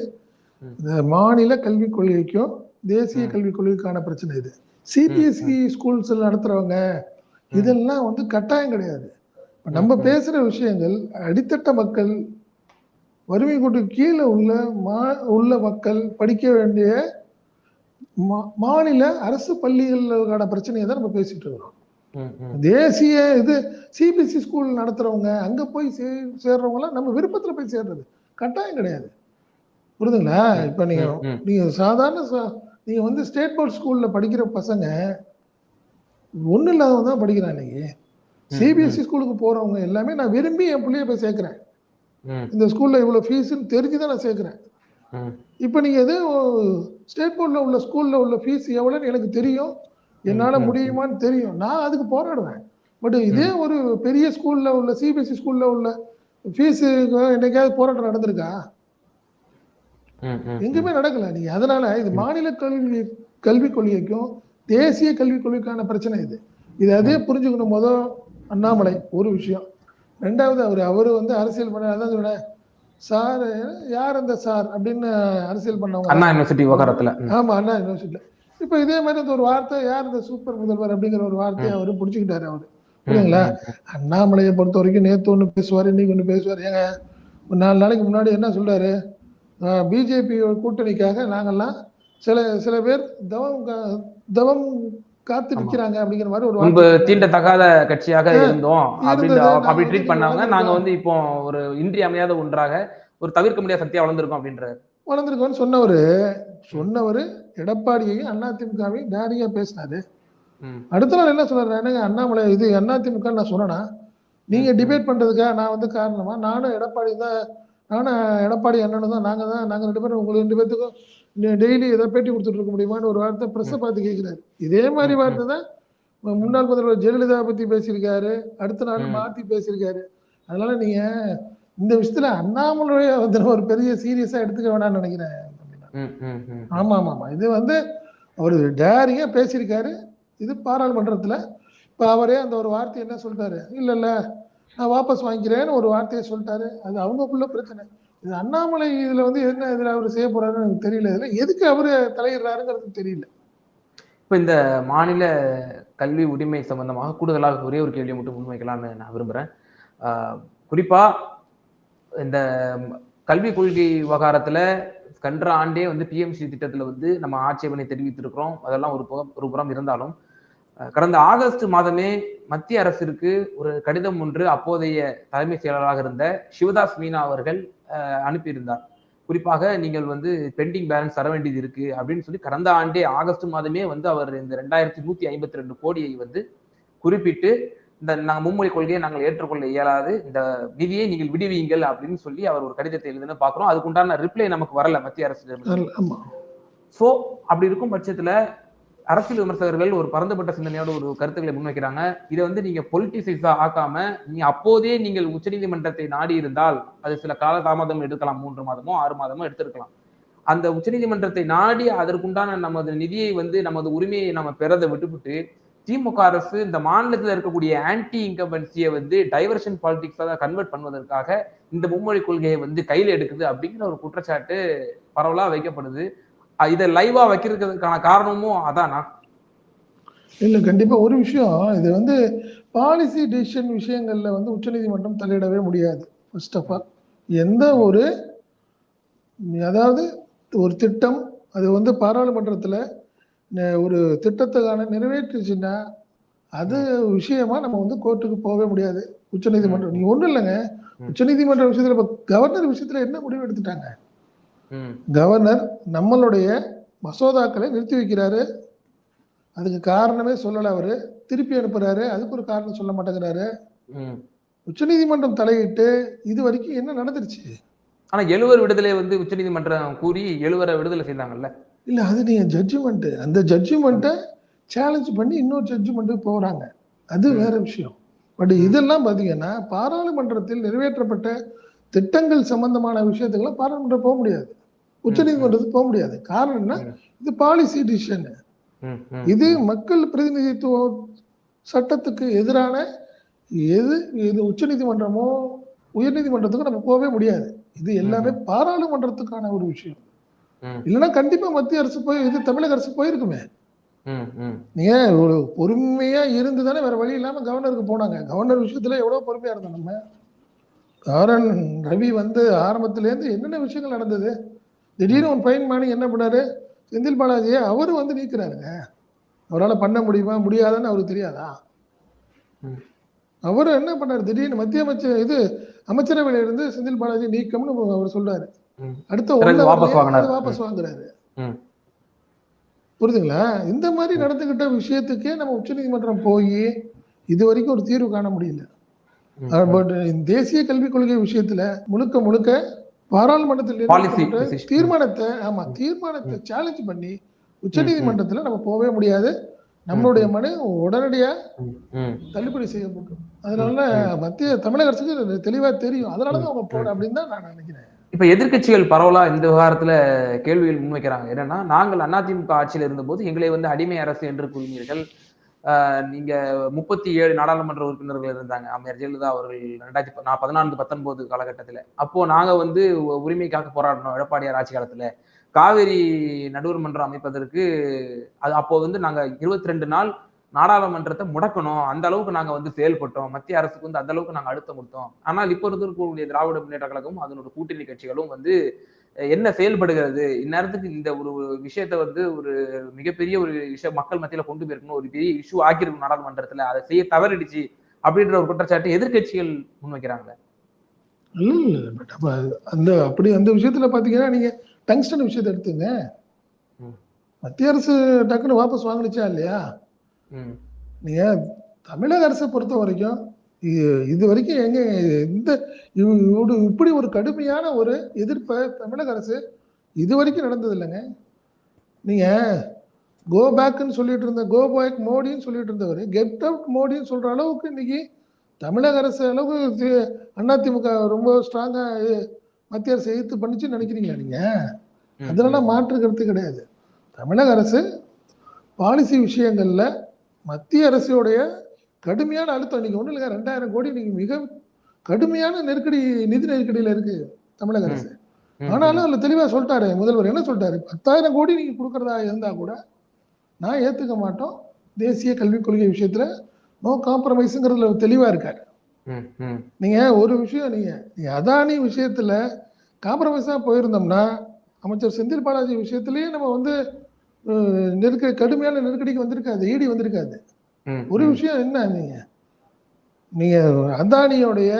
இந்த மாநில கல்விக் கொள்கைக்கும் தேசிய. கல்விக் கொள்கைக்கான பிரச்சனை இது சிபிஎஸ்இ ஸ்கூல்ஸ் நடத்துறவங்க இதெல்லாம் வந்து கட்டாயம் கிடையாது இப்ப நம்ம ம். பேசுற விஷயங்கள் அடித்தட்ட மக்கள் வறுமை கோட்டு கீழே உள்ள மா உள்ள மக்கள் படிக்க வேண்டிய மா- மாநில அரசு பள்ளிகளுக்கான பிரச்சனையை தான் நம்ம பேசிட்டு இருக்கிறோம் தேசிய இது சிபிஎஸ்சி ஸ்கூல் நடத்துறவங்க அங்க போய் சே சேர்றவங்களாம் நம்ம விருப்பத்துல போய் சேர்றது. கட்டாயம் கிடையாது. புரியுதுங்களா இப்ப நீங்க. நீங்க சாதாரண நீங்க வந்து ஸ்டேட் போர்ட் ஸ்கூல்ல படிக்கிற பசங்க ஒண்ணு இல்லாதவங்க தான் படிக்கிறான் இன்னைக்கு. சிபிஎஸ்சி ஸ்கூலுக்கு போறவங்க எல்லாமே நான் விரும்பி என் பிள்ளைய போய் சேர்க்கிறேன். இந்த ஸ்கூல்ல இவ்வளவு ஃபீஸ்ன்னு தெரிஞ்சு தான் நான் சேர்க்கிறேன். இப்போ நீங்க எது ஸ்டேட் போர்டில் உள்ள ஸ்கூல்ல உள்ள ஃபீஸ் எவ்வளோன்னு எனக்கு தெரியும். என்னால. முடியுமான்னு தெரியும். நான் அதுக்கு போராடுவேன். பட் இதே ஒரு பெரிய ஸ்கூல்ல உள்ள சிபிஎஸ்சி ஸ்கூல்ல உள்ள ஃபீஸுக்கு என்னைக்காவது போராட்டம் நடந்திருக்கா? எங்குமே நடக்கல. நீங்க அதனால இது மாநில கல்வி கல்விக் கொள்கைக்கும் தேசிய கல்விக் கொள்கைக்கான பிரச்சனை இது. இது அதே புரிஞ்சுக்கணும் முதல் அண்ணாமலை ஒரு விஷயம். ரெண்டாவது அவர் அவர் வந்து அரசியல் பண்ண அதான் சொன்னேன் சார் யார் அந்த சார் அப்படின்னு அரசியல் பண்ணவங்க? அண்ணா யூனிவர்சிட்டி விவகாரத்துல ஆமா அண்ணா யூனிவர்சிட்டியில் இப்போ இதே மாதிரி இந்த ஒரு வார்த்தை யார் இந்த சூப்பர் முதல்வர் அப்படிங்கிற ஒரு வார்த்தையை அவரு பிடிச்சிக்கிட்டாரு அவரு புரியுதுங்களா அண்ணாமலையை பொறுத்த வரைக்கும் நேத்து ஒண்ணு பேசுவார் இன்னைக்கு ஒண்ணு பேசுவார் ஏங்க ஒரு நாலு நாளைக்கு முன்னாடி என்ன சொல்றாரு பிஜேபி கூட்டணிக்காக நாங்கெல்லாம் சில சில பேர் தவம் தவம் காத்து. நிக்கிறாங்க அப்படிங்கிற மாதிரி ஒரு முன்பு தீண்டத்தகாத கட்சியாக இருந்தோம் அப்படின்னு. அப்படி நாங்க ட்ரீட் வந்து பண்ணாங்க. நாங்க வந்து இப்போ ஒரு இன்றியமையாத ஒன்றாக ஒரு தவிர்க்க முடியாத சக்தியா வளர்ந்துருக்கோம் அப்படின்றாரு வளர்ந்துருக்கோன்னு சொன்னவர் சொன்னவர் எடப்பாடியையும் அதிமுகவையும் டேரியா பேசினாரு. அடுத்த நாள் என்ன சொல்றாரு? என்னங்க அண்ணாமலை இது அதிமுக நான் சொன்னேனா? நீங்க டிபேட் பண்றதுக்காக நான் வந்து காரணமா? நானும் எடப்பாடி தான் நானும் எடப்பாடி அண்ணனும் தான் நாங்க தான் நாங்க ரெண்டு பேரும் உங்களுக்கு ரெண்டு பேத்துக்கும் டெய்லி ஏதாவது பேட்டி கொடுத்துட்டு இருக்க முடியுமான்னு ஒரு வார்த்தை பிரஸ்ஸை பார்த்து கேட்கிறாரு இதே மாதிரி வார்த்தை தான் முன்னாள் முதல்வர் ஜெயலலிதா பத்தி பேசியிருக்காரு. அடுத்த நாள். மாத்தி பேசியிருக்காரு. அதனால நீங்க இந்த விஷயத்துல அண்ணாமலையை வந்து ஒரு பெரிய சீரியஸா எடுத்துக்க வேணாம்னு நினைக்கிறேன். ஆமா ஆமா ஆமா. இது வந்து அவர் டேரியா பேசியிருக்காரு. இது பாராளுமன்றத்துல இப்ப அவரே அந்த ஒரு வார்த்தை என்ன சொல்லிட்டாரு இல்ல இல்ல நான் வாபஸ் வாங்கிக்கிறேன்னு ஒரு வார்த்தையை சொல்லிட்டாரு. அது அவங்களுக்குள்ள பிரச்சனை. இது அண்ணாமலை இதுல வந்து என்ன இதுல அவர் செய்ய போறாருன்னு எனக்கு தெரியல. இதுல எதுக்கு அவரு தலையிடுறாருங்கிறது தெரியல. இப்ப இந்த மாநில கல்வி உரிமை சம்பந்தமாக கூடுதலாக ஒரே ஒரு கேள்வியை மட்டும் முன்வைக்கலாம்னு நான் விரும்புறேன். குறிப்பா இந்த கல்வி கொள்கை விவகாரத்துல கன்ற ஆண்டே வந்து பிஎம்சி திட்டத்துல வந்து நம்ம ஆட்சேபனை தெரிவித்திருக்கிறோம். அதெல்லாம் ஒரு ஒரு புறம் இருந்தாலும் கடந்த ஆகஸ்ட் மாதமே மத்திய அரசிற்கு ஒரு கடிதம் ஒன்று அப்போதைய தலைமை செயலராக இருந்த சிவதாஸ் மீனா அவர்கள் அனுப்பியிருந்தார். குறிப்பாக நீங்கள் வந்து பெண்டிங் பேலன்ஸ் தர வேண்டியது இருக்கு அப்படின்னு சொல்லி கடந்த ஆண்டே ஆகஸ்ட் மாதமே வந்து அவர் இந்த ரெண்டாயிரத்தி நூத்தி ஐம்பத்தி ரெண்டு கோடியை வந்து குறிப்பிட்டு இந்த நாங்கள் மும்மொழி கொள்கையை நாங்கள் ஏற்றுக்கொள்ள இயலாது. இந்த நிதியை நீங்கள் விடுவீங்கள் அப்படின்னு சொல்லி அவர் ஒரு கடிதத்தை எழுதுன்னு பார்க்குறோம். அதுக்குண்டான ரிப்ளை நமக்கு வரல மத்திய அரசு ஸோ அப்படி இருக்கும் பட்சத்துல அரசியல் விமர்சகர்கள் ஒரு பரந்துபட்ட சிந்தனையோட ஒரு கருத்துக்களை முன்வைக்கிறாங்க. இதை வந்து நீங்க பொலிட்டிசைஸா ஆக்காம நீங்க அப்போதே நீங்கள் உச்சநீதிமன்றத்தை நாடி இருந்தால் அது சில கால தாமதம் எடுக்கலாம். மூன்று மாதமோ ஆறு மாதமோ எடுத்திருக்கலாம். அந்த உச்சநீதிமன்றத்தை நாடி அதற்குண்டான நமது நிதியை வந்து நமது உரிமையை நம்ம பெறதை விட்டுவிட்டு திமுக அரசு இந்த மாநிலத்தில் இருக்கக்கூடிய ஆன்டி இன்கம்பன்சியை வந்து டைவர்ஷன் பாலிடிக்ஸாக கன்வெர்ட் பண்ணுவதற்காக இந்த மும்மொழி கொள்கையை வந்து கையில் எடுக்குது அப்படிங்கிற ஒரு குற்றச்சாட்டு பரவலாக வைக்கப்படுது. இதை லைவா வைக்கிறதுக்கான காரணமும் அதானா? இல்லை கண்டிப்பாக ஒரு விஷயம் இது வந்து பாலிசி டெசிஷன் விஷயங்களில் வந்து உச்சநீதிமன்றம் தலையிடவே முடியாது ஃபர்ஸ்ட் ஆஃப் ஆல் எந்த ஒரு அதாவது ஒரு திட்டம் அது வந்து பாராளுமன்றத்தில் ஒரு திட்டத்துக்கான நிறைவேற்றுச்சுன்னா அது விஷயமா நம்ம வந்து கோர்ட்டுக்கு போகவே முடியாது. உச்சநீதிமன்றம் நீங்க ஒண்ணும் இல்லைங்க. உச்சநீதிமன்ற விஷயத்துல இப்ப கவர்னர் விஷயத்துல என்ன முடிவு எடுத்துட்டாங்க? கவர்னர் நம்மளுடைய மசோதாக்களை நிறுத்தி வைக்கிறாரு. அதுக்கு காரணமே சொல்லல அவரு. திருப்பி அனுப்புறாரு. அதுக்கு ஒரு காரணம் சொல்ல மாட்டேங்கிறாரு. ம். உச்சநீதிமன்றம் தலையிட்டு இது வரைக்கும் என்ன நடந்துருச்சு? ஆனா எழுவர் விடுதலை வந்து உச்சநீதிமன்றம் கூறி எழுவரை விடுதலை செய்தாங்கல்ல? இல்ல அது நீங்க ஜட்ஜ்மெண்ட் அந்த ஜட்ஜ்மெண்ட்டை சேலஞ்ச் பண்ணி இன்னொரு ஜட்ஜ்மெண்ட்டுக்கு போறாங்க. அது. வேற விஷயம். பட் இதெல்லாம் பாத்தீங்கன்னா பாராளுமன்றத்தில் நிறைவேற்றப்பட்ட திட்டங்கள் சம்பந்தமான விஷயத்துக்கெல்லாம் பாராளுமன்றம் போக முடியாது. உச்சநீதிமன்றத்துக்கு போக முடியாது. காரணம் என்ன? ம். இது பாலிசி டிசிஷன் இது. மக்கள் பிரதிநிதித்துவ சட்டத்துக்கு எதிரான எது? இது உச்சநீதிமன்றமோ உயர்நீதிமன்றத்துக்கும் நம்ம போகவே முடியாது. இது எல்லாமே பாராளுமன்றத்துக்கான ஒரு விஷயம். இல்லைன்னா கண்டிப்பா மத்திய அரசு போய் இது தமிழக அரசு போயிருக்குமே. நீங்க ஒரு பொறுமையா இருந்து தானே வேற வழி இல்லாம கவர்னருக்கு போனாங்க. கவர்னர் விஷயத்துல எவ்வளவு பொறுமையா இருந்தோம் நம்ம? கவர்னர் ரவி வந்து ஆரம்பத்துல இருந்து என்னென்ன விஷயங்கள் நடந்தது? திடீர்னு ஒரு ஃபைன் மார்னிங் என்ன பண்ணாரு? செந்தில் பாலாஜியை அவரு வந்து நீக்குறாருங்க. அவரால் பண்ண முடியுமா? முடியாதுன்னு அவருக்கு தெரியாதா. அவரு என்ன பண்ணாரு? திடீர்னு மத்திய அமைச்சர் இது அமைச்சரவையில இருந்து செந்தில் பாலாஜி நீக்கம்னு அவர் சொல்றாரு. அடுத்த வாபஸ் வாங்கினாரு. வாபஸ் வாங்குறாரு. புரியுதுங்களா? இந்த மாதிரி நடந்துகிட்ட விஷயத்துக்கே நம்ம உச்சநீதிமன்றம் போய் இது வரைக்கும் ஒரு தீர்வு காண முடியல. பட் தேசிய கல்விக் கொள்கை விஷயத்துல முழுக்க முழுக்க பாராளுமன்றத்தில். தீர்மானத்தை ஆமா தீர்மானத்தை சேலஞ்ச் பண்ணி உச்சநீதிமன்றத்துல நம்ம போகவே முடியாது. நம்மளுடைய மனு உடனடியா. தள்ளுபடி செய்யப்படும் அதனால மத்திய தமிழக அரசுக்கு தெளிவா தெரியும். அதனாலதான் அவங்க போட அப்படின்னு தான் நான் நினைக்கிறேன். இப்ப எதிர்க்கட்சிகள் பரவலா இந்த விவகாரத்துல கேள்விகள் முன்வைக்கிறாங்க. என்னன்னா நாங்கள் அதிமுக ஆட்சியில் இருந்தபோது எங்களை வந்து அடிமை அரசு என்று கூறினீர்கள். நீங்க முப்பத்தி ஏழு நாடாளுமன்ற உறுப்பினர்கள் இருந்தாங்க. அம்மையார் ஜெயலலிதா அவர்கள் ரெண்டாயிரத்தி பதினான்கு பத்தொன்பது காலகட்டத்துல. அப்போ நாங்க வந்து உரிமைக்காக போராடினோம் எடப்பாடியார் ஆட்சி காலத்துல. காவேரி நடுவர் மன்றம் அமைப்பதற்கு அது அப்போ வந்து நாங்க இருபத்தி ரெண்டு நாள் நாடாளுமன்றத்தை முடக்கணும் அந்த அளவுக்கு நாங்க வந்து செயல்பட்டோம் மத்திய அரசுக்கு வந்து அந்த அளவுக்கு நாங்க அழுத்தம் கொடுத்தோம் ஆனால் இப்போ இருக்கக்கூடிய திராவிட முன்னேற்ற கழகமும் அதனோட கூட்டணி கட்சிகளும் வந்து என்ன செயல்படுகிறது இந்நேரத்துக்கு இந்த ஒரு விஷயத்த வந்து ஒரு மிகப்பெரிய ஒரு விஷயம் மக்கள் மத்தியில கொண்டு போயிருக்கணும் ஒரு பெரிய இஷ்யூ ஆக்கியிருக்கும் நாடாளுமன்றத்துல அதை செய்ய தவறிடுச்சு அப்படின்ற ஒரு குற்றச்சாட்டு எதிர்க்கட்சிகள் முன்வைக்கிறாங்க இல்லை இல்லை பட் அப்போ அந்த அப்படி அந்த விஷயத்துல பாத்தீங்கன்னா நீங்க டங்ஸ்டன் விஷயத்தை எடுத்துங்க. மத்திய அரசு டக்குன்னு வாபஸ் வாங்கினுச்சா இல்லையா? நீங்க தமிழக அரசை பொறுத்த வரைக்கும் இது வரைக்கும் எங்க இந்த இப்படி ஒரு கடுமையான ஒரு எதிர்ப்பை தமிழக அரசு இது வரைக்கும் நடந்தது இல்லைங்க. நீங்க கோ பேக்னு சொல்லிட்டு இருந்த கோ பேக் மோடின்னு சொல்லிட்டு இருந்தவர் கெட் அவுட் மோடின்னு சொல்ற அளவுக்கு இன்னைக்கு தமிழக அரசு அளவுக்கு அதிமுக ரொம்ப ஸ்ட்ராங்கா மத்திய அரசு எதிர்த்து பண்ணிச்சுன்னு நினைக்கிறீங்களா நீங்க? ம், அதனால மாற்று கருத்து கிடையாது. தமிழக அரசு பாலிசி விஷயங்கள்ல மத்திய அரசுடைய கடுமையான அழுத்தம். நீங்க ஒண்ணு இல்லைங்க ரெண்டாயிரம் கோடி நீங்க மிக கடுமையான நெருக்கடி நிதி நெருக்கடியில இருக்கு தமிழக அரசு. ஆனாலும் அதுல தெளிவா சொல்லிட்டாரு முதல்வர் என்ன சொல்லிட்டாரு? பத்தாயிரம் கோடி நீங்க கொடுக்கறதா இருந்தா கூட நான் ஏத்துக்க மாட்டோம். தேசிய கல்விக் கொள்கை விஷயத்துல நோ காம்ப்ரமைஸுங்கிறதுல தெளிவா இருக்காரு. நீங்க ஒரு விஷயம் நீங்க நீங்க அதானி விஷயத்துல காம்ப்ரமைஸா போயிருந்தோம்னா அமைச்சர் செந்தில் பாலாஜி விஷயத்திலேயே நம்ம வந்து நெருக்க கடுமையான நெருக்கடிக்கு வந்திருக்காது ஈடி வந்திருக்காது. ஒரு. விஷயம் என்ன நீங்க? நீங்க அதானியோடைய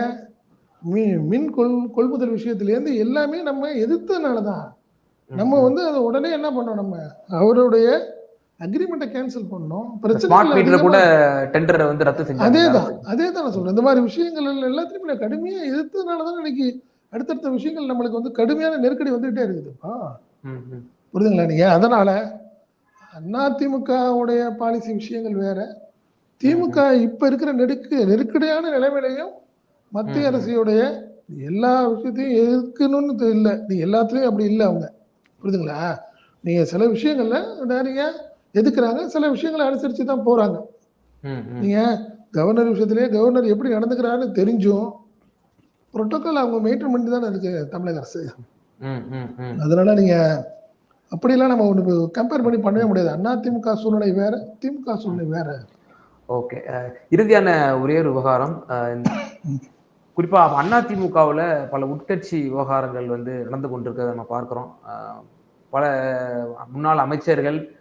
மின் மின் கொள் கொள்முதல் விஷயத்திலேருந்து எல்லாமே நம்ம எதிர்த்ததுனாலதான். நம்ம வந்து அதை உடனே என்ன பண்ணோம் நம்ம? அவருடைய அக்ரிமெண்ட்டை கேன்சல் பண்ணோம். மீட்டர் கூட பிரச்சனை டெண்டரை வந்து ரத்து செஞ்சாங்க. அதேதான் அதே தான் நான் சொல்றேன். இந்த மாதிரி விஷயங்கள் எல்லாத்தையுமே நான் கடுமையா எதிர்த்ததுனால தான் இன்னைக்கு அடுத்தடுத்த விஷயங்கள் நம்மளுக்கு வந்து கடுமையான நெருக்கடி வந்துகிட்டே இருக்குதுப்பா. புரியுதுங்களா நீங்க? அதனால அதிமுகவுடைய பாலிசி விஷயங்கள் வேற. திமுக இப்ப இருக்கிற நெருக்கு நெருக்கடியான நிலைமையிலையும் மத்திய. அரசியுடைய எல்லா விஷயத்தையும் எதிர்க்கணும்னு இல்லை. நீ எல்லாத்துலயும் அப்படி இல்லை அவங்க. புரியுதுங்களா? நீங்க சில விஷயங்கள்ல நிறைய எதுக்குறாங்க? சில விஷயங்களை அனுசரிச்சு தான் போறாங்க. ம், ம். நீங்க கவர்னர் விஷயத்திலேயே கவர்னர் எப்படி நடந்துக்கிறாருன்னு தெரிஞ்சும் புரோட்டோகால் அவங்க மெயின்டைன் பண்ணி தானே இருக்கு தமிழக அரசு. ம், ம், ம். அதனால நீங்க அப்படியெல்லாம் நம்ம ஒன்று கம்பேர் பண்ணி பண்ணவே முடியாது. அதிமுக சூழ்நிலை வேற திமுக சூழ்நிலை வேற. ஓகே. இறுதியான ஒரே ஒரு விவகாரம் அஹ், இந்த- குறிப்பா அதிமுகவுல பல உட்கட்சி விவகாரங்கள் வந்து நடந்து கொண்டிருக்கிறத நம்ம பார்க்கிறோம். பல முன்னாள் அமைச்சர்கள்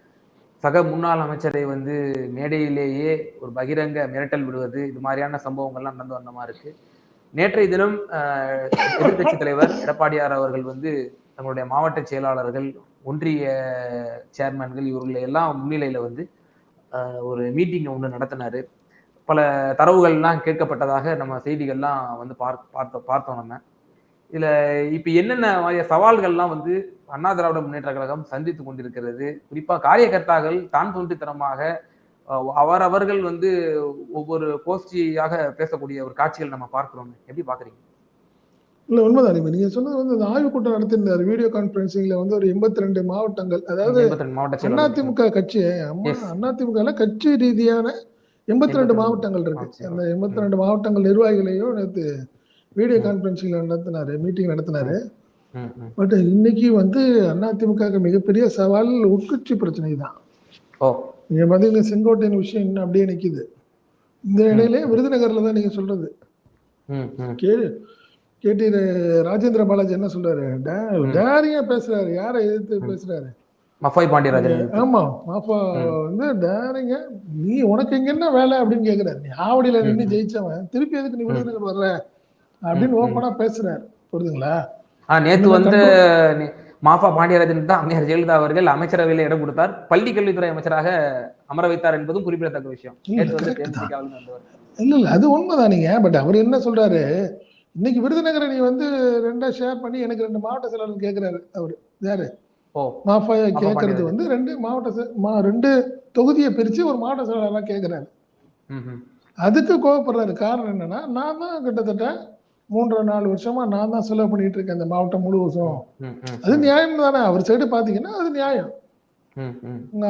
சக முன்னாள் அமைச்சரை வந்து மேடையிலேயே ஒரு பகிரங்க மிரட்டல் விடுவது இது மாதிரியான சம்பவங்கள்லாம் நடந்து வந்த மாதிரி இருக்கு. நேற்றைய தினம் எதிர்கட்சி தலைவர் எடப்பாடியார் அவர்கள் வந்து தங்களுடைய மாவட்ட செயலாளர்கள் ஒன்றிய சேர்மன்கள் இவர்களை எல்லாம் முன்னிலையில வந்து ஒரு மீட்டிங்கை ஒன்று நடத்தினாரு. பல தரவுகள்லாம் கேட்கப்பட்டதாக நம்ம செய்திகள்லாம் வந்து பார்க்க பார்த்த பார்த்தோம் நம்ம. இதுல இப்ப என்னென்ன மாதிரிய சவால்கள்லாம் வந்து அண்ணா திராவிட முன்னேற்ற கழகம் சந்தித்து கொண்டிருக்கிறது குறிப்பா காரியகர்த்தாக்கள் தான் தோன்றித்தனமாக அவரவர்கள் வந்து ஒவ்வொரு கோஷ்டியாக பேசக்கூடிய ஒரு காட்சிகள் நம்ம பார்க்கிறோம் எப்படி பாக்குறீங்க இல்ல உண்மைதான் நீங்க சொன்னது வந்து அந்த ஆய்வு கூட்டம் நடத்திருந்தார் வீடியோ கான்பரன்சிங்ல வந்து ஒரு எண்பத்தி ரெண்டு மாவட்டங்கள் அதாவது. அதிமுக கட்சி. அதிமுகல கட்சி ரீதியான எண்பத்தி ரெண்டு 82 மாவட்டங்கள் இருக்கு. அந்த எண்பத்தி ரெண்டு மாவட்டங்கள் நிர்வாகிகளையும் நேற்று வீடியோ கான்பரன்சிங்ல நடத்தினாரு மீட்டிங் நடத்தினாரு. பட் இன்னைக்கு வந்து அதிமுக மிகப்பெரிய சவால் உட்கட்சி பிரச்சனை தான். நீங்க பாத்தீங்கன்னா செங்கோட்டையின் விஷயம் இன்னும் அப்படியே நிக்குது. இந்த இடையிலே விருதுநகர்ல தான் நீங்க சொல்றது. கே கேடி ராஜேந்திர பாலாஜி என்ன சொல்றாரு? டேரியா பேசுறாரு யாரை எதிர்த்து பேசுறாரு? மஃபாய் பாண்டியராஜன் ஆமா மாப்பா வந்து டேரிங்க நீ உனக்கு எங்க என்ன வேலை அப்படின்னு கேக்குறாரு. நீ ஆவடியில நின்று ஜெயிச்சவன் திருப்பி எதுக்கு நீ விருதுநகர் வர்ற? அப்படின்னு. ஓப்பனா பேசுறாரு. புரியுதுங்களா? ஆ நேத்து வந்து மாஃபா பாண்டியராஜன் தான் அம்மையார் ஜெயலலிதா அவர்கள் அமைச்சரவையில் இடம் கொடுத்தார். பள்ளி கல்வித்துறை அமைச்சராக அமர வைத்தார் என்பதும் குறிப்பிடத்தக்க விஷயம். இல்ல. இல்ல அது உண்மைதான் நீங்க. பட் அவர் என்ன சொல்றாரு? இன்னைக்கு விருதுநகரை நீ வந்து ரெண்டா ஷேர் பண்ணி எனக்கு ரெண்டு மாவட்ட செயலாளர் கேக்குறாரு அவரு. யாரு? மாஃபா பாண்டியராஜன். வந்து ரெண்டு மாவட்ட ரெண்டு தொகுதியை பிரிச்சு ஒரு மாவட்ட செயலாளரா கேக்குறாரு. ம், ம். அதுக்கு கோவப்படுறாரு. காரணம் என்னன்னா நான் தான் கிட்டத்தட்ட மூன்றரை நாலு வருஷமா நான் தான் செலவு பண்ணிட்டு இருக்கேன் இந்த மாவட்டம் முழுவதும் அது நியாயம் தானே? அவர் சைடு பாத்தீங்கன்னா அது நியாயம்.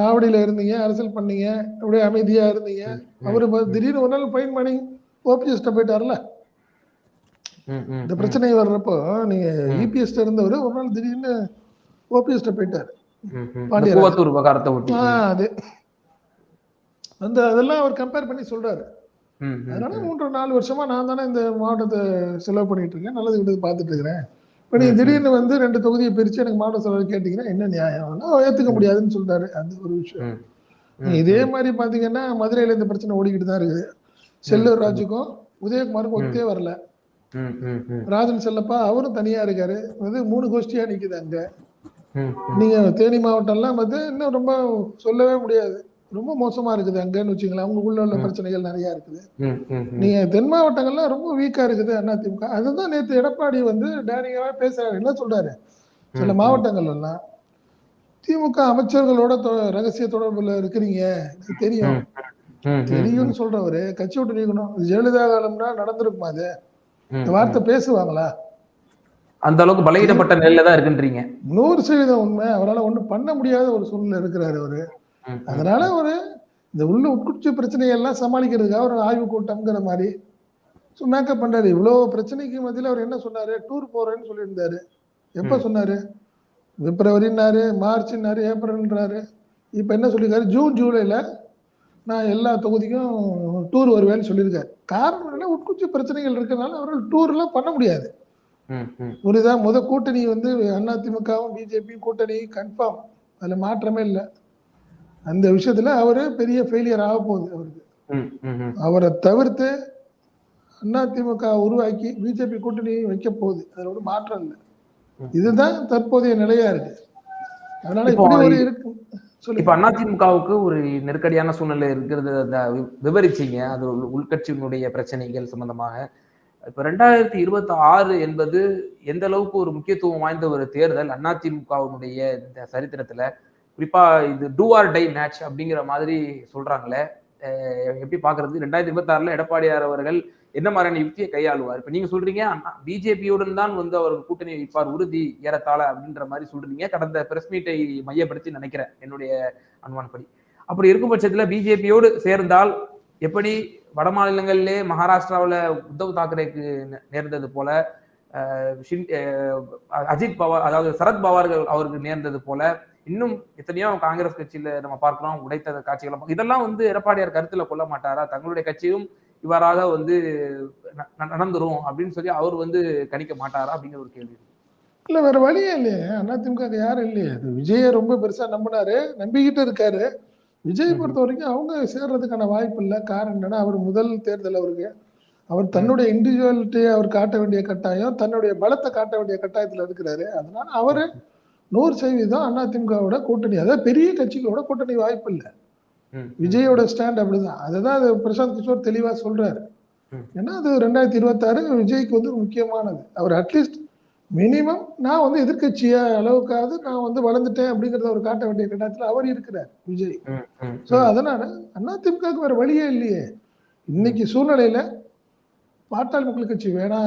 ஆவடியில இருந்தீங்க அரசியல் பண்ணீங்க அப்படியே அமைதியா இருந்தீங்க. அவரு திடீர்னு ஒரு நாள் ஃபைன் பண்ணி ஓபிஎஸ்ட போயிட்டார்ல இந்த. பிரச்சனை வர்றப்போ நீங்க இபிஎஸ்ட இருந்தவர் ஒரு நாள் திடீர்னு ஓபிஎஸ்ட போயிட்டாரு. ம், ம். இந்த பாண்டியராஜன். கூவத்தூர் விவகாரத்தை ஒட்டி. ஆ, அது. அந்த அதெல்லாம் அவர் கம்பேர் பண்ணி சொல்றாரு. அதனால. மூன்று நாலு வருஷமா நான் தானே இந்த மாவட்டத்தை செலவு பண்ணிட்டு இருக்கேன். நல்லது விடுது பார்த்துட்டு இருக்கிறேன். இப்போ நீங்க ம், ம். திடீர்னு வந்து ரெண்டு தொகுதியை பிரிச்சு எனக்கு மாவட்ட செலவு கேட்டீங்கன்னா என்ன நியாயம்? ஏத்துக்க முடியாதுன்னு சொல்றாரு. அது ஒரு விஷயம். இதே மாதிரி பாத்தீங்கன்னா மதுரையில இந்த பிரச்சனை ஓடிக்கிட்டு தான் இருக்குது. செல்லூர் ராஜுக்கும் உதயகுமாருக்கும் ஒத்தே வரல. ராஜன் செல்லப்பா அவரும் தனியா இருக்காரு. அது மூணு கோஷ்டியா நிக்குது அங்க. நீங்க தேனி மாவட்டம்லாம் வந்து இன்னும் ரொம்ப சொல்லவே முடியாது. ரொம்ப மோசமா இருக்குது அங்கன்னு வச்சுங்களேன் அவங்களுக்குள்ள உள்ள பிரச்சனைகள் நிறைய இருக்குது. நீங்க தென் மாவட்டங்கள்லாம் ரொம்ப வீக்கா இருக்குது அதிமுக. அதுதான் நேத்து எடப்பாடி வந்து டேரிங்காவே பேசுறாரு. என்ன சொல்றாரு? சில மாவட்டங்கள் எல்லாம் திமுக அமைச்சர்களோட ரகசிய தொடர்புல இருக்கிறீங்க. தெரியும். தெரியும்னு சொல்றவரு. கட்சி விட்டு நீக்கணும் ஜெயலலிதா காலம்னா நடந்திருக்குமா அது? இந்த வார்த்தை பேசுவாங்களா? அந்த அளவுக்கு பலகீனப்பட்ட நிலையில தான் இருக்குன்றீங்க. நூறு சதவீதம் உண்மை. அவரால் ஒண்ணும் பண்ண முடியாத ஒரு சூழ்நிலை இருக்கிறாரு அவரு. அதனால ஒரு இந்த உள்ள உட்குச்சி பிரச்சனையெல்லாம் சமாளிக்கிறதுக்காக ஒரு ஆய்வு கூட்டம்ங்கிற மாதிரி ஸோ மேக்கப் பண்றாரு. இவ்வளோ பிரச்சனைக்கு மத்தியில் அவர் என்ன சொன்னாரு? டூர் போறேன்னு சொல்லியிருந்தாரு. எப்போ. சொன்னாரு? பிப்ரவரின்னாரு மார்ச்னாரு ஏப்ரல்ன்றாரு. இப்போ என்ன சொல்லியிருக்காரு? ஜூன் ஜூலைல நான் எல்லா தொகுதிக்கும் டூர் வருவேன்னு சொல்லியிருக்காரு. காரணம் என்னன்னா உட்குச்சி பிரச்சனைகள் இருக்கிறதுனால அவரால் டூர்லாம் பண்ண முடியாது. புரியுதா? முத கூட்டணி வந்து அதிமுகவும் பிஜேபியும் கூட்டணி கன்ஃபார்ம் அதுல மாற்றமே இல்லை. அந்த விஷயத்துல அவரு பெரிய ஃபெயிலியர் ஆக போகுது அவருக்கு. அவரை தவிர்த்து அதிமுக உருவாக்கி பிஜேபி கூட்டணி வைக்க போகுது. அதுல ஒரு மாற்றம் இல்லை. இதுதான் தற்போதைய நிலையா இருக்கு. அதனால இப்போ இப்படி ஒரு இருக்கு. இப்ப அதிமுகவுக்கு ஒரு நெருக்கடியான சூழ்நிலை இருக்கிறது விவரிச்சீங்க. அது உள்- உள்கட்சியினுடைய பிரச்சனைகள் சம்பந்தமாக. இப்ப ரெண்டாயிரத்தி இருபத்தி ஆறு என்பது எந்த அளவுக்கு ஒரு முக்கியத்துவம் வாய்ந்த ஒரு தேர்தல் அதிமுகவினுடைய இந்த சரித்திரத்துல குறிப்பா இது டூ ஆர் டை மேட்ச் அப்படிங்கிற மாதிரி சொல்றாங்களே. எப்படி பாக்குறது? ரெண்டாயிரத்தி இருபத்தி ஆறுல எடப்பாடியார் அவர்கள் என்ன மாதிரியான யுக்தியை கையாளுவார்? இப்ப நீங்க சொல்றீங்க பிஜேபியுடன் தான் வந்து அவர் கூட்டணி வைப்பார் உறுதி ஏறத்தாழ அப்படின்ற மாதிரி சொல்றீங்க. கடந்த பிரஸ் மீட்டை மையப்படுத்தி நினைக்கிறேன் என்னுடைய அனுமானப்படி அப்படி இருக்கும் பட்சத்துல பிஜேபியோடு சேர்ந்தால் எப்படி வட மாநிலங்களிலே மகாராஷ்டிராவில் உத்தவ் தாக்கரேக்கு நே- நேர்ந்தது போல அஜித் பவார் அதாவது சரத் பவார்கள் அவருக்கு நேர்ந்தது போல இன்னும் எத்தனையோ காங்கிரஸ் கட்சியில நம்ம பார்க்கிறோம் உடைத்த காட்சிகள் இதெல்லாம் வந்து எடப்பாடியார் கருத்துல கொள்ள மாட்டாரா? தங்களுடைய கட்சியும் இவ்வாறாக வந்து நடந்துரும் அப்படின்னு சொல்லி அவர் வந்து கணிக்க மாட்டாரா? அப்படிங்கிற ஒரு கேள்வி. இல்ல வேற வழியே இல்லையே. அதிமுக யாரும் இல்லையே. அது விஜய ரொம்ப பெருசா நம்பினாரு. நம்பிக்கிட்டு இருக்காரு. விஜய். பொறுத்த வரைக்கும் அவங்க சேர்றதுக்கான வாய்ப்பு இல்லை. காரணம் என்னன்னா அவர் முதல் தேர்தல் அவருக்கு. அவர் தன்னுடைய இண்டிவிஜுவாலிட்டியை அவர் காட்ட வேண்டிய கட்டாயம் தன்னுடைய பலத்தை காட்ட வேண்டிய கட்டாயத்துல இருக்கிறாரு. அதனால அவரு நூறு சதவீதம் அதிமுகவோட கூட்டணி. அதாவது பெரிய கட்சிகளோட கூட்டணி வாய்ப்பு இல்லை. விஜயோட ஸ்டாண்ட் அப்படிதான். அதுதான் அது பிரசாந்த் கிஷோர் தெளிவா சொல்றாரு. ஏன்னா அது ரெண்டாயிரத்தி இருபத்தாறு விஜய்க்கு வந்து முக்கியமானது. அவர் அட்லீஸ்ட் மினிமம் நான் வந்து எதிர்க்கட்சியா அளவுக்காவது நான் வந்து வளர்ந்துட்டேன் அப்படிங்கறத அவர் காட்ட வேண்டிய கட்டத்துல அவர் இருக்கிறார் விஜய். சோ. அதனால அதிமுகவுக்கு வேற வழியே இல்லையே. இன்னைக்கு சூழ்நிலையில பாட்டாளி மக்கள் கட்சி வேணா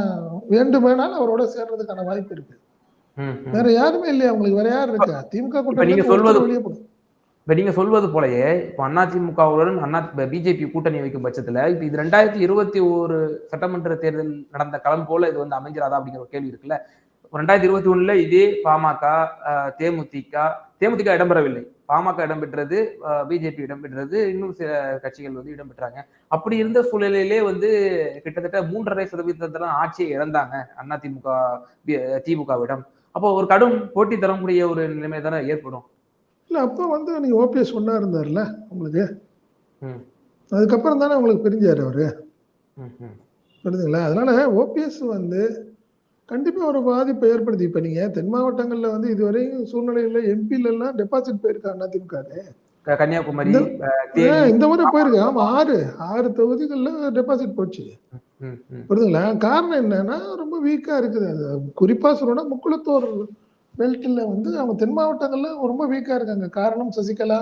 வேண்டுமேனால் அவரோட சேர்றதுக்கான வாய்ப்பு இருக்கு. வேற யாருமே இல்லையா உங்களுக்கு வேற யார் இருக்கா? திமுக இப்ப நீங்க கூட்டணி சொல்வது- வெளியே போகும் இப்ப நீங்க சொல்வது போலயே இப்ப அதிமுகவுடன் அண்ணா பிஜேபி கூட்டணி வைக்கும் பட்சத்துல இப்ப இது ரெண்டாயிரத்தி இருபத்தி ஒரு சட்டமன்ற தேர்தல் நடந்த களம் போல இது வந்து அமைஞ்சிராதா அப்படிங்கிற ஒரு கேள்வி இருக்குல்ல? ரெண்டாயிரத்தி இருபத்தி ஒண்ணுல இதே பாமக தேமுதிக தேமுதிக இடம்பெறவில்லை. பாமக இடம்பெற்றது பிஜேபி இடம்பெற்றது இன்னும் சில கட்சிகள் வந்து இடம்பெற்றாங்க. அப்படி இருந்த சூழ்நிலையிலே வந்து கிட்டத்தட்ட மூன்றரை சதவீதத்துல ஆட்சியை இழந்தாங்க அதிமுக திமுகவிடம். அப்போ ஒரு கடும் போட்டி தரக்கூடிய ஒரு நிலைமை தானே ஏற்படும். இல்ல அப்ப வந்து நீங்க ஓபிஎஸ் ஒன்னா இருந்தார்ல உங்களுக்கு. அதுக்கப்புறம் தானே உங்களுக்கு பிரிஞ்சாரு அவரு. புரியுதுங்களா? அதனால ஓபிஎஸ் வந்து கண்டிப்பா ஒரு பாதிப்பை ஏற்படுத்தி. இப்ப நீங்க தென் மாவட்டங்கள்ல வந்து இதுவரையும் சூழ்நிலையில எம்பில எல்லாம் டெபாசிட் போயிருக்காங்க அதிமுக கன்னியாகுமரி இந்த- முறை போயிருக்கு ஆமா ஆறு ஆறு தொகுதிகள்ல டெபாசிட் போச்சு. புரியுதுங்களா காரணம் என்னன்னா ரொம்ப வீக்கா இருக்குது. அது குறிப்பா சொல்லணும்னா முக்குளத்தூர் பெல்ட்ல வந்து அவங்க தென் மாவட்டங்கள்ல ரொம்ப வீக்கா இருக்காங்க. காரணம் சசிகலா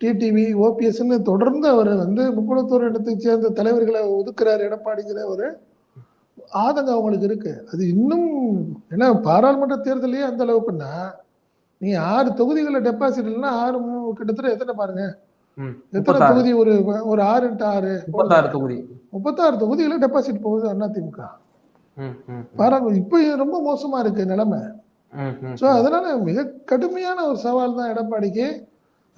டிடிவி ஓபிஎஸ்ன்னு தொடர்ந்து அவர் வந்து முக்குளத்தூர் இடத்தை சேர்ந்த தலைவர்களை ஒதுக்குறாரு எடப்பாடிங்கிற ஒரு ஆதங்கம் அவங்களுக்கு இருக்கு. அது இன்னும் ஏன்னா பாராளுமன்ற தேர்தலையே அந்த அளவுக்குன்னா நீங்க ஆறு தொகுதிகளை டெபாசிட் இல்லைன்னா ஆறு கிட்டத்தட்ட எத்தனை பாருங்க. எத்தனை தொகுதி? ஒரு ஒரு ஆறு இன்ட்டு ஆறு. முப்பத்தாறு தொகுதி. முப்பத்தாறு தொகுதிகளை டெபாசிட் போகுது அதிமுக பாராளுமன்ற இப்போ ரொம்ப மோசமா இருக்கு நிலைமை. ஸோ அதனால மிக கடுமையான ஒரு சவால் தான் எடப்பாடிக்கு.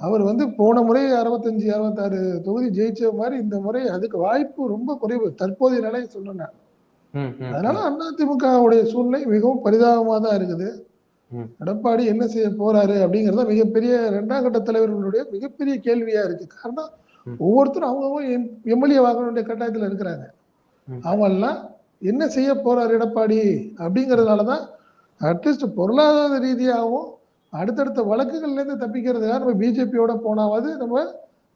அவர் வந்து போன முறை அறுபத்தஞ்சு அறுபத்தாறு தொகுதி ஜெயிச்ச மாதிரி இந்த முறை அதுக்கு வாய்ப்பு ரொம்ப குறைவு. தற்போதைய நிலை சொன்னேன் ம், ம், அதனால அதிமுகவுடைய சூழ்நிலை மிகவும் பரிதாபமாக தான் இருக்குது. எடப்பாடி என்ன செய்ய போறாரு அப்படிங்கறது மிகப்பெரிய இரண்டாம் கட்ட தலைவர்களுடைய மிகப்பெரிய கேள்வியா இருக்கு காரணம். ஒவ்வொருத்தரும் அவங்கவுங்க எம்எல்ஏ வாங்க வேண்டிய கட்டாயத்துல இருக்கிறாங்க. அவங்க எல்லாம் என்ன செய்ய போறாரு எடப்பாடி அப்படிங்கறதுனாலதான் அட்லீஸ்ட் பொருளாதார ரீதியாகவும் அடுத்தடுத்த வழக்குகள்ல இருந்து தப்பிக்கிறதுக்காக நம்ம பிஜேபியோட போனாவது நம்ம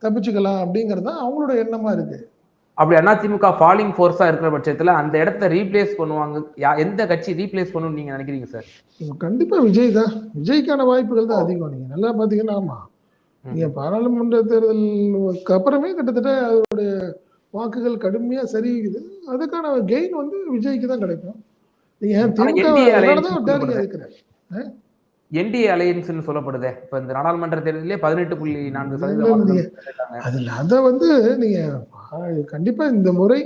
தப்பிச்சுக்கலாம் அப்படிங்கிறது தான் அவங்களோட எண்ணமா இருக்கு அப்படி அதிமுக ஃபாலிங் ஃபோர்ஸா இருக்கிற பட்சத்துல அந்த இடத்த ரீப்ளேஸ் பண்ணுவாங்க. எந்த கட்சி ரீப்ளேஸ் பண்ணணும்னு நீங்க நினைக்கிறீங்க சார் கண்டிப்பா விஜய் தான். விஜய்க்கான வாய்ப்புகள் தான் அதிகம். நீங்க நல்லா பாத்தீங்கன்னா ஆமா. நீங்க பாராளுமன்ற தேர்தலுக்கு அப்புறமே கிட்டத்தட்ட அதோடைய வாக்குகள் கடுமையா சரியுது. அதுக்கான கெயின் வந்து விஜய்க்கு தான் கிடைக்கும். நீங்க திமுக. இருக்கிறார். என்டிஏ அலையன்ஸ்னு சொல்லப்படுதே. இப்ப இந்த நாடாளுமன்ற தேர்தலிலே பதினெட்டு புள்ளி நான்கு இல்ல, சதவீத இல்ல, வாக்குகள் நீங்க- பெற்றிருக்காங்க. அதுல அத வந்து நீங்க ஆ, கண்டிப்பா இந்த முறை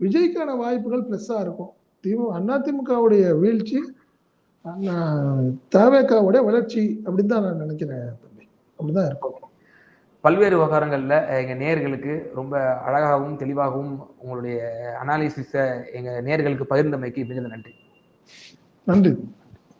விஜய்க்கான வாய்ப்புகள் பிளஸ்ஸா இருக்கும். திமுக அதிமுகவுடைய வீழ்ச்சி தவேகாவுடைய வளர்ச்சி அப்படின்னு தான் நான் நினைக்கிறேன் தம்பி. அப்படிதான் இருக்கும். பல்வேறு விவகாரங்கள்ல எங்க நேயர்களுக்கு ரொம்ப அழகாகவும் தெளிவாகவும் உங்களுடைய அனாலிசிஸ எங்க நேயர்களுக்கு பகிர்ந்தமைக்கு மிகுந்த நன்றி. நன்றி.